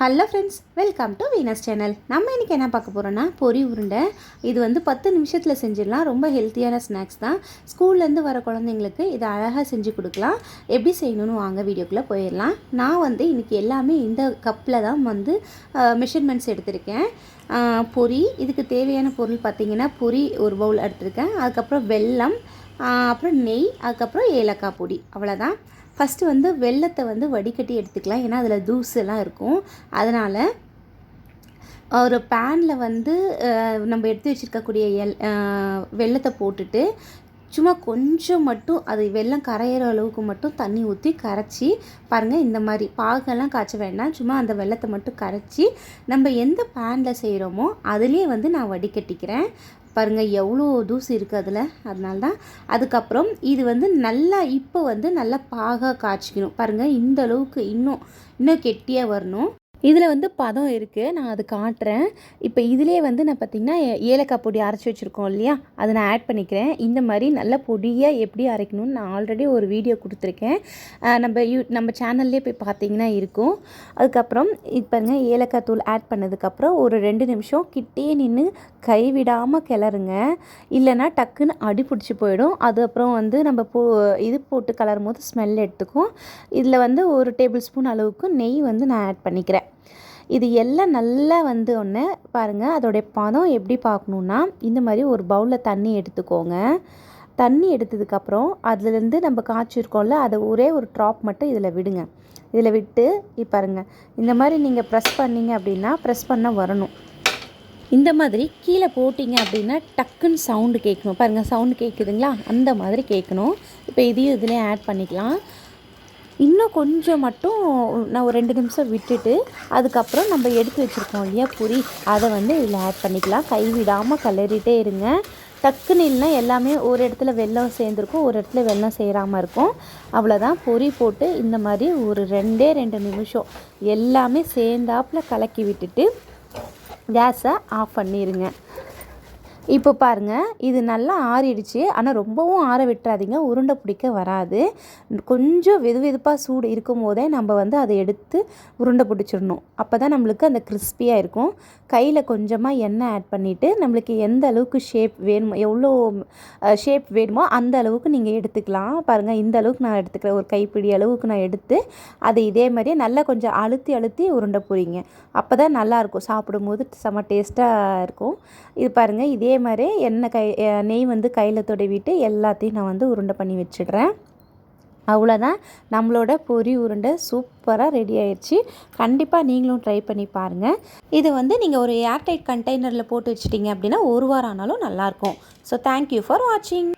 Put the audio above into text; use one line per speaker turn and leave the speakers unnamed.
Hello friends welcome to Venus channel நம்ம இன்றைக்கி என்ன பார்க்க போகிறோன்னா பொரி உருண்டை. இது வந்து பத்து நிமிஷத்தில் செஞ்சிடலாம். ரொம்ப ஹெல்த்தியான ஸ்நாக்ஸ் தான். ஸ்கூல்லேருந்து வர குழந்தைங்களுக்கு இதை அழகாக செஞ்சு கொடுக்கலாம். எப்படி செய்யணும்னு வாங்க வீடியோக்குள்ளே போயிடலாம். நான் வந்து இன்றைக்கி எல்லாமே இந்த கப்பில் தான் வந்து மெஷர்மெண்ட்ஸ் எடுத்திருக்கேன். பொரி இதுக்கு தேவையான பொருள் பார்த்திங்கன்னா பொரி ஒரு பவுல் எடுத்திருக்கேன். அதுக்கப்புறம் வெல்லம் அப்புறம் நெய் அதுக்கப்புறம் ஏலக்காய் பொடி. அவ்வளோதான் ஃபஸ்ட்டு வந்து வெள்ளத்தை வந்து வடிகட்டி எடுத்துக்கலாம். ஏன்னா அதில் தூசெல்லாம் இருக்கும். அதனால் ஒரு பேனில் வந்து நம்ம எடுத்து வச்சுருக்கக்கூடிய எல் வெள்ளத்தை வெல்லத்தை போட்டுட்டு சும்மா கொஞ்சம் மட்டும் அது வெள்ளம் கரையிற அளவுக்கு மட்டும் தண்ணி ஊற்றி கரைச்சி பாருங்கள் இந்த மாதிரி பாகெல்லாம் காய்ச்ச வேண்டாம். சும்மா அந்த வெள்ளத்தை மட்டும் கரைச்சி நம்ம எந்த பேனில் செய்கிறோமோ அதுலேயே வந்து நான் வடிகட்டிக்கிறேன். பாருங்கள் எவ்வளோ தூசி இருக்குது அதில். அதனால தான் அதுக்கப்புறம் இது வந்து நல்லா இப்போ வந்து நல்லா பாகாக காய்ச்சிக்கணும். பாருங்கள் இந்த அளவுக்கு இன்னும் இன்னும் கெட்டியாக வரணும். இதில் வந்து பதம் இருக்குது நான் அது காட்டுறேன். இப்போ இதிலே வந்து நான் பார்த்திங்கன்னா ஏ- ஏலக்காய் பொடி அரைச்சி வச்சுருக்கோம் இல்லையா? அதை நான் ஆட் பண்ணிக்கிறேன். இந்த மாதிரி நல்ல பொடியாக எப்படி அரைக்கணும்னு நான் ஆல்ரெடி ஒரு வீடியோ கொடுத்துருக்கேன். நம்ம யூ நம்ம சேனல்லே போய் பார்த்தீங்கன்னா இருக்கும். அதுக்கப்புறம் இப்போங்க ஏலக்காய் தூள் ஆட் பண்ணதுக்கப்புறம் ஒரு ரெண்டு நிமிஷம் கிட்டே நின்று கைவிடாமல் கிளறுங்க. இல்லைன்னா டக்குன்னு அடி பிடிச்சி போயிடும். அது அப்புறம் வந்து நம்ம போ இது போட்டு கலரும் போது ஸ்மெல் எடுத்துக்கும். இதில் வந்து ஒரு டேபிள் ஸ்பூன் அளவுக்கு நெய் வந்து நான் ஆட் பண்ணிக்கிறேன். இது எல்லாம் நல்லா வந்து ஒன்று பாருங்கள் அதோடைய பதம் எப்படி பார்க்கணுன்னா இந்த மாதிரி ஒரு பவுலில் தண்ணி எடுத்துக்கோங்க. தண்ணி எடுத்ததுக்கப்புறம் அதுலேருந்து நம்ம காய்ச்சிருக்கோம்ல அதை ஒரே ஒரு ட்ராப் மட்டும் இதில் விடுங்க. இதில் விட்டு இப்போ பாருங்க இந்த மாதிரி நீங்கள் ப்ரெஸ் பண்ணீங்க அப்படின்னா ப்ரெஸ் பண்ண வரணும். இந்த மாதிரி கீழே போட்டிங்க அப்படின்னா டக்குன்னு சவுண்டு கேட்கணும். பாருங்கள் சவுண்டு கேட்குதுங்களா அந்த மாதிரி கேட்கணும். இப்போ இதையும் இதிலே ஆட் பண்ணிக்கலாம். இன்னும் கொஞ்சம் மட்டும் நான் ஒரு ரெண்டு நிமிஷம் விட்டுட்டு அதுக்கப்புறம் நம்ம எடுத்து வச்சுருக்கோம் இல்லையா புரி. அதை வந்து இதில் ஆட் பண்ணிக்கலாம். கைவிடாமல் கலரிட்டே இருங்க. டக்குன்னு இல்லைனா எல்லாமே ஒரு இடத்துல வெள்ளம் சேர்ந்துருக்கும் ஒரு இடத்துல வெல்லம் சேராமல் இருக்கும். அவ்வளோதான் பொரி போட்டு இந்த மாதிரி ஒரு ரெண்டே ரெண்டு நிமிஷம் எல்லாமே சேர்ந்தாப்பில் கலக்கி விட்டுட்டு கேஸை ஆஃப் பண்ணிடுங்க இப்போ பாருங்கள் இது நல்லா ஆறிடுச்சு. ஆனால் ரொம்பவும் ஆற விட்டுறாதீங்க. உருண்டை பிடிக்க வராது. கொஞ்சம் வெது வெதுப்பாக சூடு இருக்கும் போதே நம்ம வந்து அதை எடுத்து உருண்டை பிடிச்சிடணும். அப்போ தான் நம்மளுக்கு அந்த கிறிஸ்பியாக இருக்கும். கையில் கொஞ்சமாக எண்ணெய் ஆட் பண்ணிவிட்டு நம்மளுக்கு எந்த அளவுக்கு ஷேப் வேணுமோ எவ்வளோ ஷேப் வேணுமோ அந்த அளவுக்கு நீங்கள் எடுத்துக்கலாம். பாருங்கள் இந்த அளவுக்கு நான் எடுத்துக்கிறேன். ஒரு கைப்பிடி அளவுக்கு நான் எடுத்து அதை இதே மாதிரியே நல்லா கொஞ்சம் அழுத்தி அழுத்தி உருண்டை போறீங்க அப்போ தான் நல்லாயிருக்கும் சாப்பிடும்போது செம்ம டேஸ்ட்டாக இருக்கும். இது பாருங்கள் இதே மாதிரி எண்ணெய் கை நெய் வந்து கையில் தொடவிட்டு எல்லாத்தையும் நான் வந்து உருண்டை பண்ணி வச்சிடுறேன். அவ்வளோதான். நம்மளோட பொரி உருண்டை சூப்பராக ரெடி ஆயிடுச்சு கண்டிப்பாக நீங்களும் ட்ரை பண்ணி பாருங்கள் இது வந்து நீங்கள் ஒரு ஏர்டைட் கண்டெய்னரில் போட்டு வச்சிட்டிங்க அப்படின்னா ஒரு வாரம் ஆனாலும் நல்லாயிருக்கும் ஸோ தேங்க்யூ ஃபார் வாட்சிங்